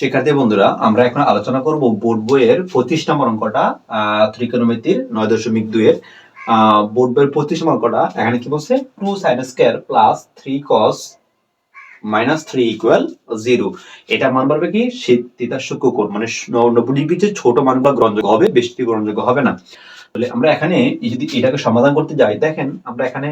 শিক্ষার্থী বন্ধুরা, আমরা এখন আলোচনা করব বোর্ড বইয়ের পঁচিশ নম্বর অঙ্কটা ত্রিকোণমিতির নয় দশমিক দুইয়ের। বোর্ড বইয়ের পঁচিশ নম্বর অঙ্কটা, এখানে কি বলছে? Two sine square plus three cos minus three equal zero এটা মান পারবে কি? শীত তিতা কোণ মানে নব্বই ডিগ্রি যে ছোট মানগুলো গ্রহণযোগ্য হবে, বেশি গ্রহণযোগ্য হবে না। তাহলে আমরা এখানে যদি এটাকে সমাধান করতে যাই, দেখেন আমরা এখানে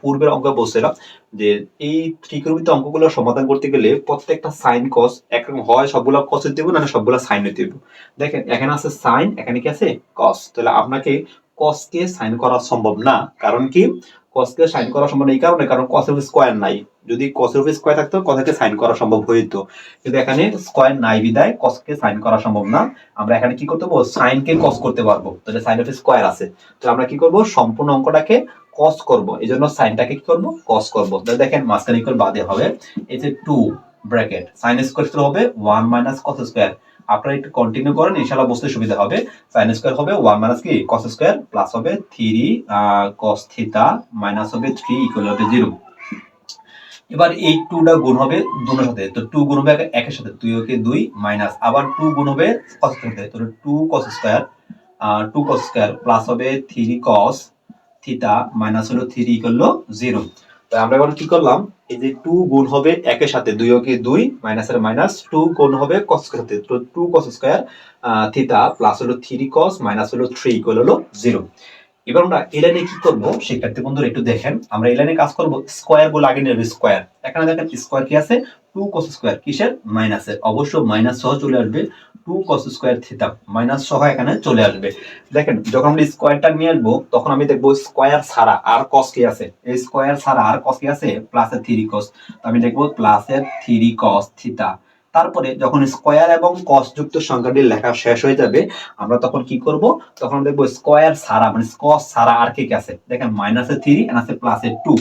পূর্বের অঙ্ক বলছিলাম যে এই ত্রিকোণমিতি অঙ্কগুলো সমাধান করতে গেলে প্রত্যেকটা সাইন কস একরকম হয়, সবগুলো কসের দেবো না সবগুলো সাইনের দেবো। দেখেন, এখানে আছে সাইন এখানে কি আছে? কস তাহলে আপনাকে কসকে সাইন করা সম্ভব না। কারণ কি? কসকে সাইন করা সম্ভব এই কারণে, কারণ কসের স্কোয়ার নাই। যদি কসের উপর স্কোয়ার থাকতো কসকে সাইন করা সম্ভব হইতো। কিন্তু এখানে স্কোয়ার নাই বিদায় কসকে সাইন করা সম্ভব না। আমরা এখানে কি করতে পারব? সাইনকে কস করতে পারব। তাহলে সাইন অফ স্কোয়ার আছে। তো আমরা কি করব? সম্পূর্ণ অঙ্কটাকে কস করব। এই জন্য সাইনটাকে কি করব? কস করব। তাহলে দেখেন মাঝখানে ইকুয়াল বাদে হবে। এই যে টু ব্র্যাকেট সাইন স্কোয়ার হবে ওয়ান মাইনাস কস স্কোয়ার আপনারা একটু কন্টিনিউ করেন, ইনশাআল্লাহ বুঝতে সুবিধা হবে। সাইন স্কোয়ার হবে ওয়ান মাইনাস কি? কস স্কোয়ার প্লাস হবে থ্রি কস থিতা মাইনাস হবে থ্রি ইকুয়াল হবে জিরো এবার এই টুটা গুণ হবে দুটোর সাথে, তো টু গুণ হবে এক- একের সাথে দুই, ওকে দুই মাইনাস আবার টু গুণ হবে কস সাথে তো two cos square two cos square plus হবে থ্রি কস থিতা মাইনাস হলো থ্রি করল জিরো তো আমরা এবার কি করলাম? এই যে টু গুণ হবে একের সাথে দুই, ওকে দুই মাইনাসের মাইনাস টু গুণ হবে কস সাথে, তো two cos square theta plus হলো থ্রি কস মাইনাস হলো থ্রি ইকুয়াল হলো জিরো এবার আমরা এই লাইনে কি করব শিক্ষার্থী বন্ধুরা একটু দেখেন। আমরা এই লাইনে কাজ করব স্কোয়ারগুলো আগে নেবে স্কোয়ার এখানে দেখেন স্কোয়ার কি আছে? টু কস স্কোয়ার কিসের? মাইনাসের অবশ্য মাইনাস সহ চলে আসবে। Two cos square theta minus সহ এখানে চলে আসবে। দেখেন, যখন আমরা স্কোয়ারটা নিয়ে আসব, তখন আমি দেখব স্কোয়ার ছাড়া আর কস কি আছে? এই স্কোয়ার ছাড়া আর কস কি আছে? প্লাসের থ্রি কস আমি দেখব প্লাসের থ্রি কস থিতা তারপরে যখন স্কোয়ার এবং কস যুক্ত সংখ্যাটি লেখা শেষ হয়ে যাবে, আমরা তখন কি করব? তখন দেখব স্কোয়ার সারা মানে কস সারা আর কি আছে? দেখেন মাইনাসে থ্রি এন্ড আছে প্লাসে টু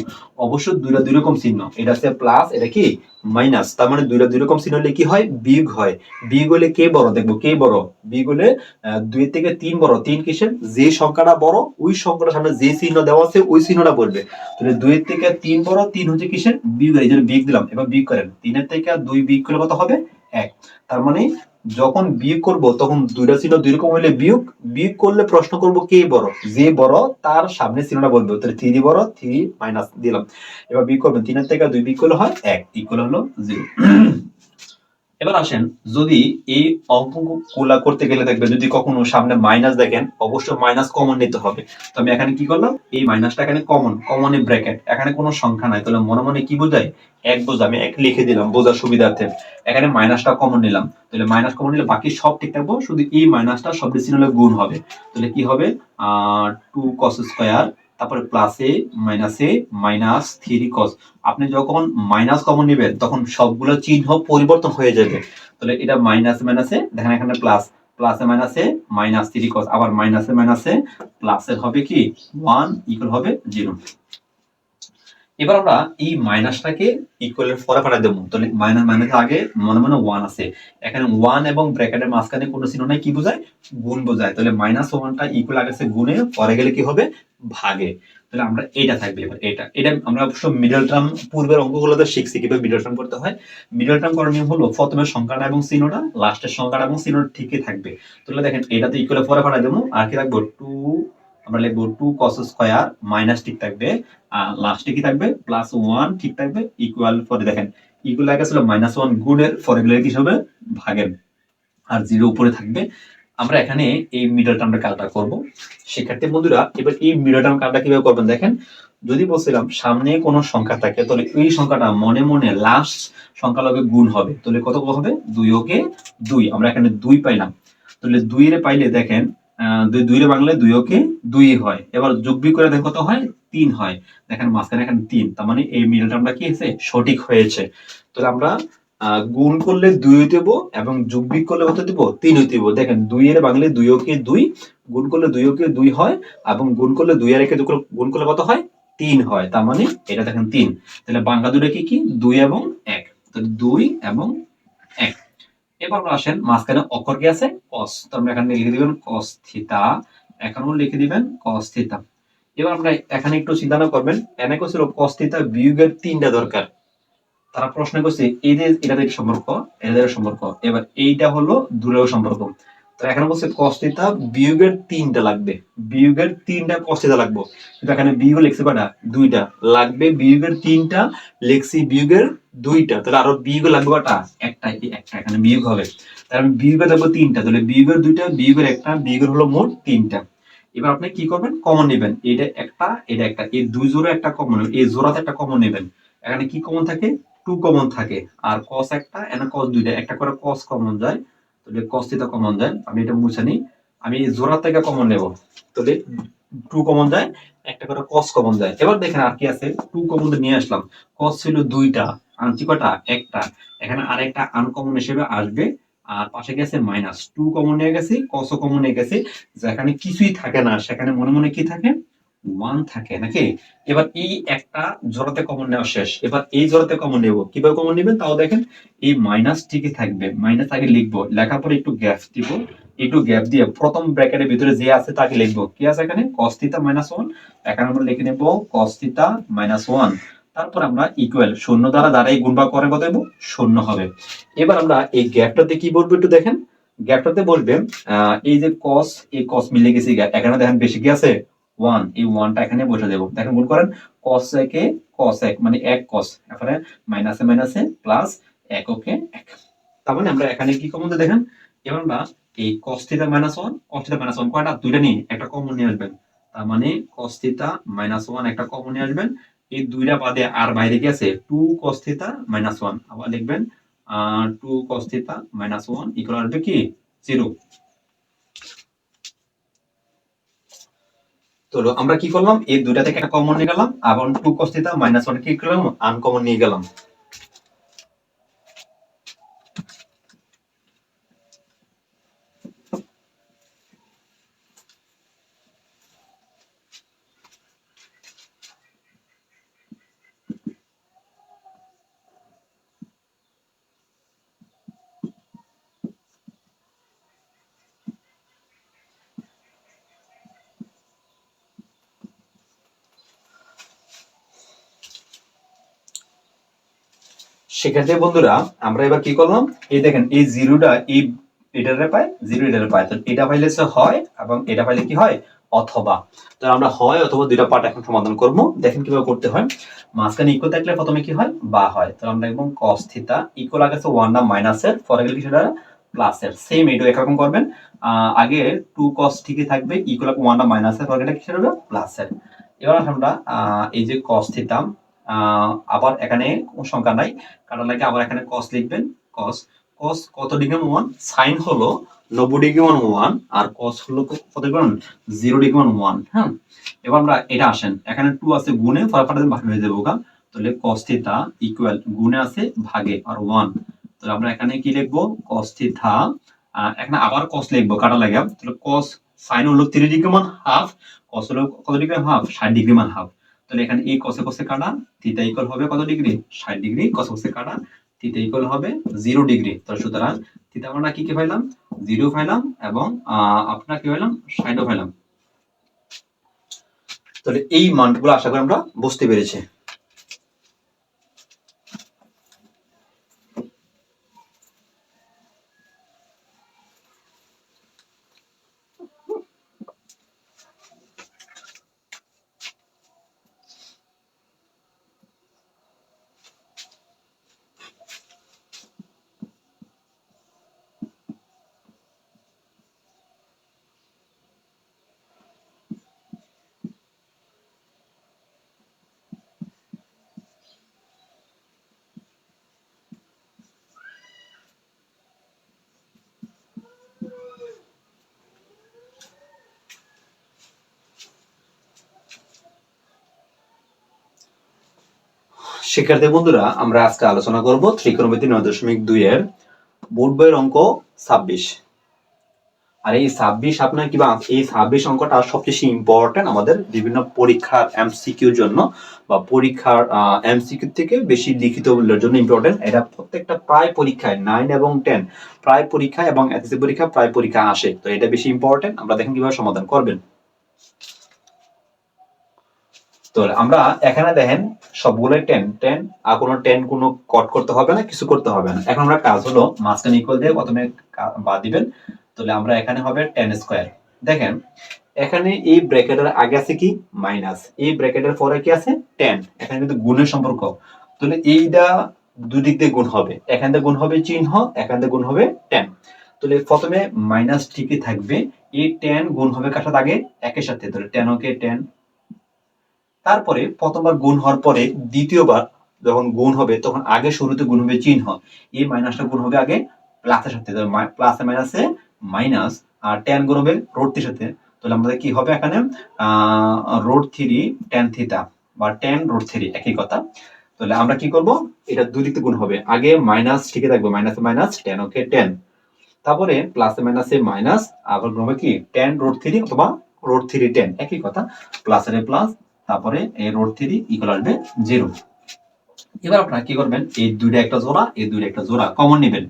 অবশ্য দুইটা দুই রকম চিহ্ন। এটা আছে প্লাস এটা কি? মাইনাস, তার মানে দুইটা দুই রকম চিহ্ন হলে কি হয়? বিগ হয়। বিগ হলে কে বড়? দেখব কে বড়? বিগ হলে দুই থেকে তিন বড়। তিন কিসের? যে সংখ্যাটা বড়, ওই সংখ্যাটার সামনে যে চিহ্ন দেওয়া আছে, ওই চিহ্নটা বলবে। তাহলে দুই থেকে তিন বড়, তিন হচ্ছে কিসের? বিগ এই জন্য বিগ দিলাম। এবার বিগ করেন। তিনের থেকে দুই বিগ করলে কত হবে? এক। তার মানে যখন বিয়োগ করব, তখন দুইটা চিহ্ন দুই রকম হইলে বিয়োগ বিয়োগ করলে প্রশ্ন করব কে বড়? যে বড়, তার সামনে চিহ্নটা বলবে তাহলে থ্রি বড় থ্রি মাইনাস দিলাম। এবার বিয়োগ করবেন, তিনের থেকে দুই বিয়োগ করলে হয় এক ইকুয়াল হলো জিরো এবার আসেন, যদি এই অঙ্কগুলা করতে গেলে দেখবেন, যদি কখনো সামনে মাইনাস দেখেন অবশ্যই মাইনাস কমন নিতে হবে। তো আমি এখানে কি করলাম? এই মাইনাসটা এখানে কমন কমনে ব্র্যাকেট এখানে কোনো সংখ্যা নাই। তাহলে মনে মনে কি বোঝায়? এক বোঝা। আমি এক লিখে দিলাম বোঝার সুবিধার্থে। এখানে মাইনাসটা কমন নিলাম। তাহলে মাইনাস কমন নিলে বাকি সব ঠিক থাকব। শুধু এই মাইনাসটা সব ডিসিশন গুণ হবে। তাহলে কি হবে? আহ টু কস স্কোয়ার তারপরে প্লাসে মাইনাসে মাইনাস থ্রি কস আপনি যখন মাইনাস কমন নেবেন, তখন সবগুলো চিহ্ন পরিবর্তন হয়ে যাবে। তাহলে এটা মাইনাস মাইনাসে দেখেন এখানে প্লাস প্লাসে মাইনাসে মাইনাস থ্রি কস আবার মাইনাসে মাইনাসে প্লাসের হবে কি? ওয়ান ইকুয়াল হবে জিরো এবার আমরা এই মাইনাসটাকে ইকুয়ালের পরে পাঠাই দেবো। তাহলে মাইনাস মাইনাস আগে মনে মনে ওয়ান আছে। এখানে ওয়ান এবং ব্র্যাকেটের মাঝখানে কোনো চিহ্ন নাই, কি বোঝায়? গুণ বোঝায়। তাহলে মাইনাস ওয়ানটা ইকুয়াল আগে গুণে, পরে গেলে কি হবে? ভাগে, তাহলে আমরা এটা থাকবে এবার এটা এটা আমরা অবশ্য মিডল টার্ম পূর্বের অঙ্কগুলোতে শিখছি কীভাবে মিডল টার্ম করতে হয়। মিডল টার্ম করার নিয়ম হলো প্রথমে সংখ্যাটা এবং চিহ্নটা লাস্টের সংখ্যাটা এবং চিহ্নটা ঠিকই থাকবে। তাহলে দেখেন, এটাতে ইকুয়ালে পরে পাঠাই দেবো, আর কি রাখব টু আমরা লিখব টু কস স্কোয়ার মাইনাস ঠিক থাকবে, আর লাস্টে কি থাকবে? প্লাস ওয়ান ঠিক থাকবে ইকুয়াল পরে দেখেন ইকুয়াল আগে ছিল মাইনাস ওয়ান গুণের গেলে কি হবে? ভাগের। আর জিরো উপরে থাকবে। আমরা এখানে এই মিডল টার্মটা কালটা করব। শিক্ষার্থী বন্ধুরা, এবার এই মিডল টার্ম কালটা কীভাবে করবেন দেখেন? যদি বলছিলাম সামনে কোনো সংখ্যা থাকে, তাহলে এই সংখ্যাটা মনে মনে লাস্ট সংখ্যা লগে গুণ হবে। তাহলে কত হবে? দুই, ওকে? দুই। আমরা এখানে দুই পাইলাম। তাহলে দুই এর পাইলে দেখেন দুই রে বাংলায় দুই, ওকে? দুই হয়। এবার যোগ বিয়োগ করে দেখেন কত হয়? তিন হয়। দেখেন মাঝখানে এখানে তিন। তার মানে এই মিডল টার্মটা কি হয়েছে? সঠিক হয়েছে। তাহলে আমরা গুণ করলে দুই দেবো এবং যোগ করলে কত দিব তিন দেবো দেখেন দুই এর বাংলায় দুই ওকে দুই, গুণ করলে দুই ওকে দুই হয় এবং গুণ করলে দুই আর একে গুণ করলে কত হয়? তিন হয়। তার মানে এটা দেখেন তিন। তাহলে বাংলা দুটো কি কি? দুই এবং এক। তাহলে দুই এবং এক। এবার আমরা আসেন, মাঝখানে অক্ষর কি আছে? কস তো আমরা এখানে লিখে দিবেন কস থিতা এখানেও লিখে দিবেন কস এবার আমরা এখানে একটু চিন্তা করবেন। এনে ছিল? কস থিতা বিয়োগের তিনটা দরকার। তারা প্রশ্ন করছে এই যে এটা দিয়ে সম্পর্ক এদের সম্পর্ক। এবার এইটা হলো দূরের সম্পর্ক। তো এখানে বলছে কস্তিতা বিয়োগের তিনটা লাগবে। বিয়োগের তিনটা কস্তিতা লাগবে। কিন্তু এখানে বিয়োগ লিখছে কটা দুইটা। লাগবে বিয়োগের তিনটা, লেখছি বিয়োগের দুইটা। তাহলে আরও বিয়োগ লাগবে কটা একটা একটা। এখানে বিয়োগ হবে। তাহলে আমি লাগবে তিনটা। তাহলে বিয়োগের দুইটা, বিয়োগের একটা, বিয়োগের হলো মোট তিনটা। এবার আপনি কি করবেন? কমন নেবেন। এটা একটা এটা একটা। এই দুই জোড়া একটা কমন এই জোড়াতে একটা কমন নেবেন। এখানে কি কমন থাকে? টু কমন থাকে। আর কস একটা এখানে কস দুইটা। একটা করে কস কমন যায় তাহলে কস থিটা কমন যায়, আমি এটা মুছে নিই। আমি জোড়া থেকে কমন নেব। তাহলে টু কমন যায়, একটা করে কস কমন যায়। এবার দেখেন আর কি আছে। টু কমন নিয়ে আসলাম। কস ছিল দুইটা, আনছি কটা? একটা। এখানে আরেকটা আনকমন হিসেবে আসবে। আর পাশে গেছে মাইনাস টু কমন নিয়ে গেছি কসও কমন নিয়ে গেছি। যেখানে কিছুই থাকে না, সেখানে মনে মনে কি থাকে? ওয়ান থাকে নাকি? এবার এই একটা জোড়াতে কমন নেওয়া শেষ। এবার এই জোড়াতে কমন নেব। কীভাবে কমন নেবেন? তাও দেখেন এই মাইনাস ঠিকই থাকবে? মাইনাস আগে লিখব। লেখার পরে একটু গ্যাপ দিব। একটু গ্যাপ দিয়ে প্রথম ব্র্যাকেটের ভিতরে যে আছে তাকে লিখব। কি আছে এখানে? থিটা মাইনাস ওয়ান এখানে আমরা লিখে নেব থিটা মাইনাস ওয়ান তারপর আমরা ইকুয়াল শূন্য দ্বারা দ্বারা এই গুণবা করে কত শূন্য হবে। এবার আমরা এই গ্যাপটাতে কি বলব একটু দেখেন। গ্যাপটাতে বলবে আহ, এই যে কস এই কস মিলে গেছে এখানে দেখেন বেশি কি আছে? ওয়ান এই ওয়ানটা এখানে বসে দেবো। দেখেন, গুণ করেন, cos একে cos এক মানে এক cos এখানে মাইনাসে মাইনাসে প্লাস এক ওকে এক। তার মানে আমরা এখানে কি কমন দেখেন, এবার আমরা এই cos theta minus one cos theta minus one কয়টা? দুইটা নিয়ে একটা কমন নিয়ে আসবেন। তার মানে cos থিটা মাইনাস ওয়ান একটা কমন নিয়ে আসবেন। এই দুইটা বাদে আর বাইরে কি আছে? Two cos theta minus one আবার লিখবেন two cos theta minus one equal আসবে কি? জিরো তো আমরা কি করলাম? এই দুটা থেকে একটা কমন নিয়ে গেলাম, আবার টু কস্তিতা মাইনাস ওয়ান কি করলাম আনকমন নিয়ে গেলাম। সেক্ষেত্রে বন্ধুরা আমরা এবার কি করলাম? এই দেখেন এই জিরোটা এই এটারে পাই জিরো এটারে পাই তো এটা পাইলে হয় এবং এটা পাইলে কি হয়? অথবা। তো আমরা হয় অথবা দুইটা পার্ট এখন সমাধান করব। দেখেন কীভাবে করতে হয়। মাঝখানে ইকুয়াল থাকলে প্রথমে কি হয়? বা হয়। তো আমরা একদম cos থিটা ইকুয়াল ওয়ান না মাইনাসের পরে গেলে কি সেটা প্লাসের সেম এটা একরকম করবেন। আগে টু cos ঠিকই থাকবে? ইকুয়াল ওয়ান না মাইনাসের পরে গেলে কি সেটা প্লাসের এবার আমরা এই যে cos আহ, আবার এখানে কোনো সংখ্যা নাই। কাটার লাগে আবার এখানে cos লিখবেন। cos cos কত ডিগ্রি ওয়ান? সাইন হলো নব্বই ডিগ্রি মান ওয়ান আর cos হলো কত ডিগ্রি জিরো ডিগ্রি মান ওয়ান হ্যাঁ? এবার আমরা এটা আসেন। এখানে টু আছে, গুণে ফলাফলটা ভাগ হয়ে যাবে ওকা তাহলে cos থিটা ইকুয়াল গুণে আছে ভাগে আর ওয়ান তাহলে আমরা এখানে কি লিখব? cos থিটা এখানে আবার cos লিখব, কাটা লাগে। তাহলে cos সাইন হলো থ্রি ডিগ্রি মান হাফ, cos হলো কত ডিগ্রি হাফ? ষাট ডিগ্রি মান হাফ। তাহলে এখানে এই কষে কষে কাটা থিটা ইকুয়াল হবে কত ডিগ্রি ষাট ডিগ্রি কষে কষে কাটা থিটা ইকুয়াল হবে জিরো ডিগ্রি তাহলে সুতরাং থিটা আমরা কি কি পাইলাম? জিরো পাইলাম এবং আপনার কি পাইলাম? ষাটও পাইলাম। তাহলে এই মানগুলো আশা করি আমরা বুঝতে পেরেছি। শিক্ষার্থী বন্ধুরা, আমরা আজকে আলোচনা করব ত্রিকোণমিতি নয় দশমিক দুই এর বোর্ড বইয়ের অঙ্ক ছাব্বিশ। আর এই ছাব্বিশ আপনার কিবা এই ছাব্বিশ অঙ্কটা সবচেয়ে ইম্পর্টেন্ট আমাদের বিভিন্ন পরীক্ষার এমসিকিউর জন্য বা পরীক্ষার এমসিকিউ থেকে বেশি লিখিত জন্য ইম্পর্টেন্ট এটা প্রত্যেকটা প্রায় পরীক্ষায় নাইন এবং টেন প্রায় পরীক্ষা এবং এসএসসি পরীক্ষা প্রায় পরীক্ষা আসে। তো এটা বেশি ইম্পর্টেন্ট আমরা দেখেন কীভাবে সমাধান করবেন। তো আমরা এখানে দেখেন, সবগুলোই টেন টেন আর কোনো টেন কোনো কট করতে হবে না, কিছু করতে হবে না। এখন আমরা কাজ হলো মাঝখানে ইকুয়াল দিয়ে প্রথমে বাদ দিবেন। তাহলে আমরা এখানে হবে টেন স্কোয়ার দেখেন, এখানে এই ব্র্যাকেটের আগে আছে কি? মাইনাস এই ব্র্যাকেটের পরে কি আছে? টেন এখানে কিন্তু গুণের সম্পর্ক। তাহলে এইটা দুই দিক দিয়ে গুণ হবে। এখান থেকে গুণ হবে চিহ্ন, এখান থেকে গুণ হবে টেন তাহলে প্রথমে মাইনাস ঠিকই থাকবে। এই টেন গুণ হবে কার সাথে আগে? একের সাথে। তাহলে টেন ওকে টেন তারপরে প্রথমবার গুণ হওয়ার পরে দ্বিতীয়বার যখন গুণ হবে, তখন আগে শুরুতে গুণ হবে চিহ্ন। এই মাইনাসটা গুণ হবে আগে প্লাসের সাথে প্লাসে মাইনাসে মাইনাস আর টেন গুণ হবে রোডটির সাথে। তাহলে আমাদের কি হবে এখানে? রোড থ্রি টেন থিতা বা টেন রোড থ্রি একই কথা। তাহলে আমরা কি করব? এটা দুই দিকে গুণ হবে। আগে মাইনাস ঠিকই থাকবে মাইনাসে মাইনাস টেন ওকে টেন তারপরে প্লাসে মাইনাসে মাইনাস আবার গুণ হবে কি? টেন রোড থ্রি অথবা রোড থ্রি টেন একই কথা। প্লাসের প্লাস তারপরে এই রোড থ্রি ইকুয়াল আসবে জিরো এবার আপনারা কি করবেন? এই দুইটা একটা জোড়া, এই দুইটা একটা জোড়া কমন নেবেন।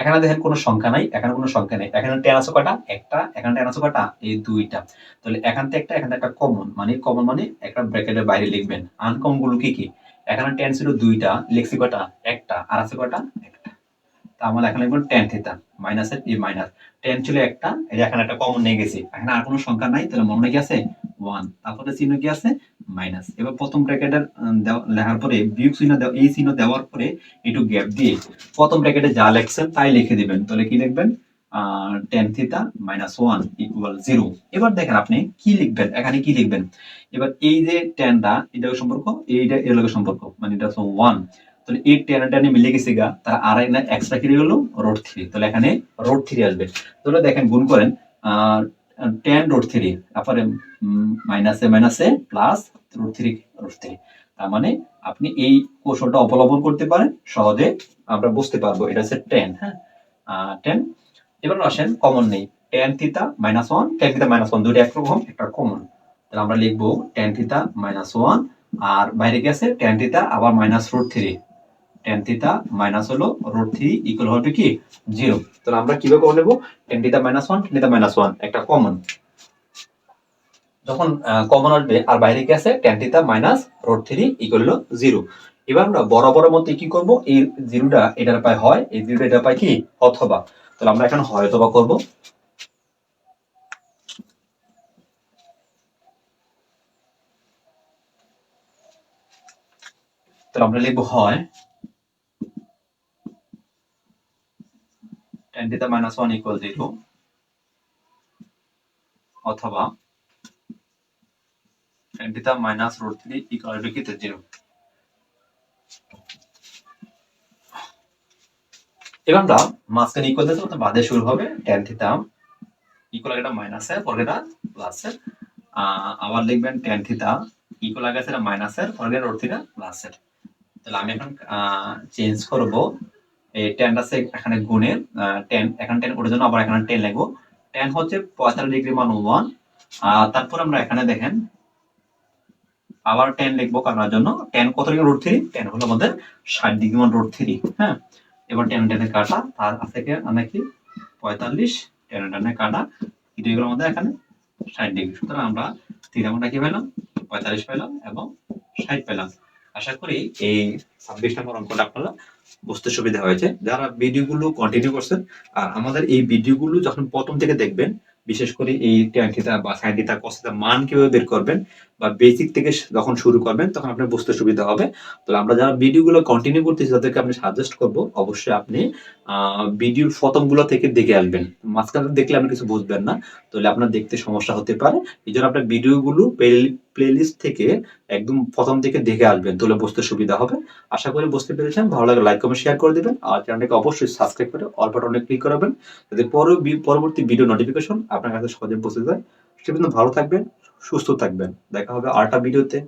এখানে দেখেন কোনো সংখ্যা নাই, এখানে কোনো সংখ্যা নেই। এখানে টেন আছে কটা একটা। এখানে টেন আছে কটা এই দুইটা। তাহলে এখান থেকে একটা, এখান একটা কমন মানে কমন মানে একটা ব্র্যাকেটের বাইরে লিখবেন। আনকমনগুলো কি কি? এখানে টেন ছিল দুইটা লিখছি কটা একটা। আর আছে কটা একটা। তা আমরা এখানে লিখব টেন থিতা মাইনাসের এই মাইনাস টেন ছিল একটা, এই এখানে একটা কমন নিয়ে গেছি। এখানে আর কোনো সংখ্যা নাই, তাহলে মনে কি আছে? ওয়ান তারপরে চিহ্ন কি আছে? মাইনাস এবার প্রথম ব্র্যাকেটের লেখার পরে বিয়োগ চিহ্ন এই চিহ্ন দেওয়ার পরে একটু গ্যাপ দিয়ে প্রথম ব্র্যাকেটে যা লিখছেন তাই লিখে দিবেন। তাহলে কি লিখবেন? Tan theta minus one equal zero এবার দেখেন আপনি কি লিখবেন? এখানে কি লিখবেন? এবার এই যে টেনটা এটা সম্পর্ক, এইটা এর লগে সম্পর্ক মানে এটা হচ্ছে ওয়ান তাহলে এই টেন টেনে মিলে গেছে গা, তার আর না এক্সট্রা কি হলো? রোড থ্রি তাহলে এখানে রোড থ্রি আসবে। তাহলে দেখেন, গুণ করেন টেন রোড থ্রি তারপরে মাইনাসে মাইনাসে plus root three root three তার মানে আপনি এই কৌশলটা অবলম্বন করতে পারেন, সহজে আমরা বুঝতে পারব, এটা হচ্ছে টেন হ্যাঁ? টেন এবার আসেন কমন নেই। Tan theta minus one tan theta minus one দুটো একরকম, একটা কমন তাহলে আমরা লিখব টেন থিতা মাইনাস ওয়ান আর বাইরে গেছে টেন থিতা আবার minus root three tan theta minus হলো রুট থ্রি ইকুয়াল হবে কি? জিরো তাহলে আমরা কীভাবে করে নেব? Tan theta minus one tan theta minus one একটা কমন যখন কমন আসবে আর বাইরে কি আছে? Tan theta minus root three equal হলো জিরো এবার আমরা বরাবরের মধ্যে কি করব? এই জিরোটা এটার পায় হয়, এই জিরোটা এটা পায় কি? অথবা। তাহলে আমরা এখন হয় অথবা করব। তাহলে আমরা লিখব হয় tan theta minus one equal zero অথবা theta minus root three equal to কি জিরো এবার আমরা মাঝখানে ইকুয়াল দিতে তো বাদে শুরু হবে টেন থিতা ইকুয়াল এটা মাইনাসের পরে এটা প্লাসের আবার লিখবেন টেন থিতা ইকুয়াল আগে আছে মাইনাসের পরে রুট থ্রিটা প্লাসের তাহলে আমি এখন চেঞ্জ করব। এই টেন আছে এখানে গুণের টেন এখানে টেন ওটার জন্য আবার এখানে টেন লিখব। টেন হচ্ছে পঁয়তাল্লিশ ডিগ্রি মান ওয়ান তারপর আমরা এখানে দেখেন আবার টেন লিখব কারণের জন্য টেন কত ডিগ্রি রুট থ্রি টেন হলো আমাদের ষাট ডিগ্রি মান রুট থ্রি হ্যাঁ? এবার টেন টেনে কাটা, তার থেকে নাকি পঁয়তাল্লিশ টেন টেনে কাটা। ডিগ্রি আমাদের এখানে ষাট ডিগ্রি। সুতরাং আমরা আমরা কি পেলাম? পঁয়তাল্লিশ পেলাম এবং ষাট পেলাম। আশা করি এই ছাব্বিশ নম্বর অঙ্কটা আপনারা বুঝতে সুবিধা হয়েছে। যারা ভিডিওগুলো কন্টিনিউ করছেন, আর আমাদের এই ভিডিওগুলো যখন প্রথম থেকে দেখবেন বিশেষ করে এই ট্যাঙ্কিটা বা সাইডিটা কস্তা মান কীভাবে বের করবেন বা বেসিক থেকে যখন শুরু করবেন, তখন আপনার বুঝতে সুবিধা হবে। তো আমরা যারা ভিডিওগুলো কন্টিনিউ করতেছি, তাদেরকে আমি সাজেস্ট করব, অবশ্যই আপনি ভিডিওর প্রথমগুলো থেকে দেখে আসবেন। মাঝখানে দেখলে আপনি কিছু বুঝবেন না, তাহলে আপনার দেখতে সমস্যা হতে পারে। এই জন্য আপনার ভিডিওগুলো প্লেলিস্ট থেকে একদম প্রথম থেকে দেখে আসবেন, তাহলে বুঝতে সুবিধা হবে। আশা করি বুঝতে পেরেছেন। ভালো লাগে লাইক কমেন্ট শেয়ার করে দিবেন। আর চ্যানেলটাকে অবশ্যই সাবস্ক্রাইব করে অল বাটনে ক্লিক করাবেন যাতে পরবর্তী ভিডিও নোটিফিকেশন আপনার কাছে সহজে পৌঁছে যায়। সে পর্যন্ত ভালো থাকবেন, সুস্থ থাকবেন। দেখা হবে আরেকটা ভিডিওতে